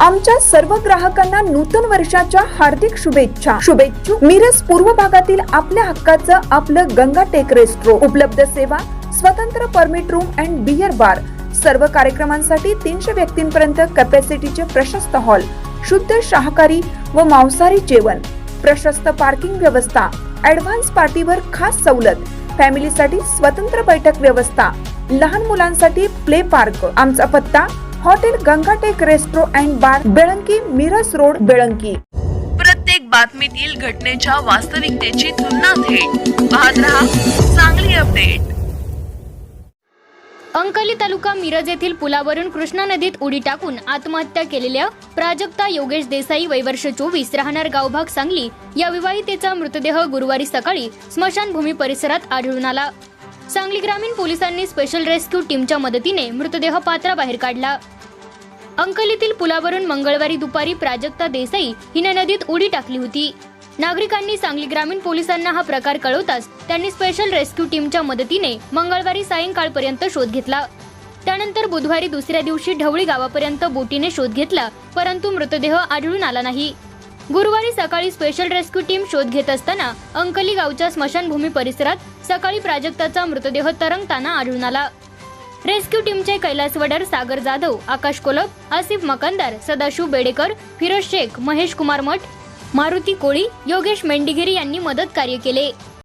आमच्या सर्व ग्राहकांना नूतन वर्षाच्या हार्दिक शुभेच्छा. शुभेच्छू मिरज पूर्व भागातील आपल्या हक्काचं आपलं गंगा टेक रेस्ट्रो. उपलब्ध सेवा स्वतंत्र permit room and beer bar सर्व कार्यक्रमांसाठी तीनशे व्यक्तींपर्यंत कॅपॅसिटीचे प्रशस्त हॉल शुद्ध शाकाहारी व मांसाहारी जेवण. प्रशस्त पार्किंग व्यवस्था. ऍडव्हान्स पार्टीवर खास सवलत. फॅमिलीसाठी स्वतंत्र बैठक व्यवस्था. लहान मुलांसाठी प्ले पार्क आमचा पत्ता hotel Gangatek restro and bar Belanki Miraj road Belanki. प्रत्येक बातमीतील घटनेच्या वास्तविकतेची तुलना थेट. पाहत रहा चांगली अपडेट. अंकली तालुका मिरज येथील पुलावरून कृष्णा नदीत उडी टाकून आत्महत्या केलेल्या प्राजक्ता योगेश देसाई वयवर्ष चोवीस राहणार गावभाग सांगली. या विवाहितेचा मृतदेह गुरुवारी सकाळी स्मशानभूमी परिसरात आढळून आला. सांगली ग्रामीण पोलिसांनी स्पेशल रेस्क्यू टीमच्या मदतीने मृतदेह पात्राबाहेर काढला. अंकलीतील पुलावरून मंगळवारी दुपारी प्राजक्ता देसाई हिने नदीत उडी टाकली होती. नागरिकांनी सांगली ग्रामीण पोलिसांना हा प्रकार कळवताच त्यांनी स्पेशल रेस्क्यू टीमच्या मदतीने मंगळवारी सायंकाळपर्यंत शोध घेतला. त्यानंतर बुधवारी दुसऱ्या दिवशी ढवळी गावापर्यंत बोटीने शोध घेतला परंतु मृतदेह आढळून आला नाही. गुरुवारी सकाळी स्पेशल रेस्क्यू टीम शोध घेत असताना अंकली गावच्या स्मशानभूमी परिसरात सकाळी प्राजक्ताचा मृतदेह तरंगताना आढळून आला. रेस्क्यू टीमचे कैलास वडर सागर जाधव आकाश कोलप आसिफ मकंदार सदाशिव बेडेकर फिरोज शेख महेश कुमार मठ मारुती कोळी योगेश मेंडिगिरी यांनी मदत कार्य केले.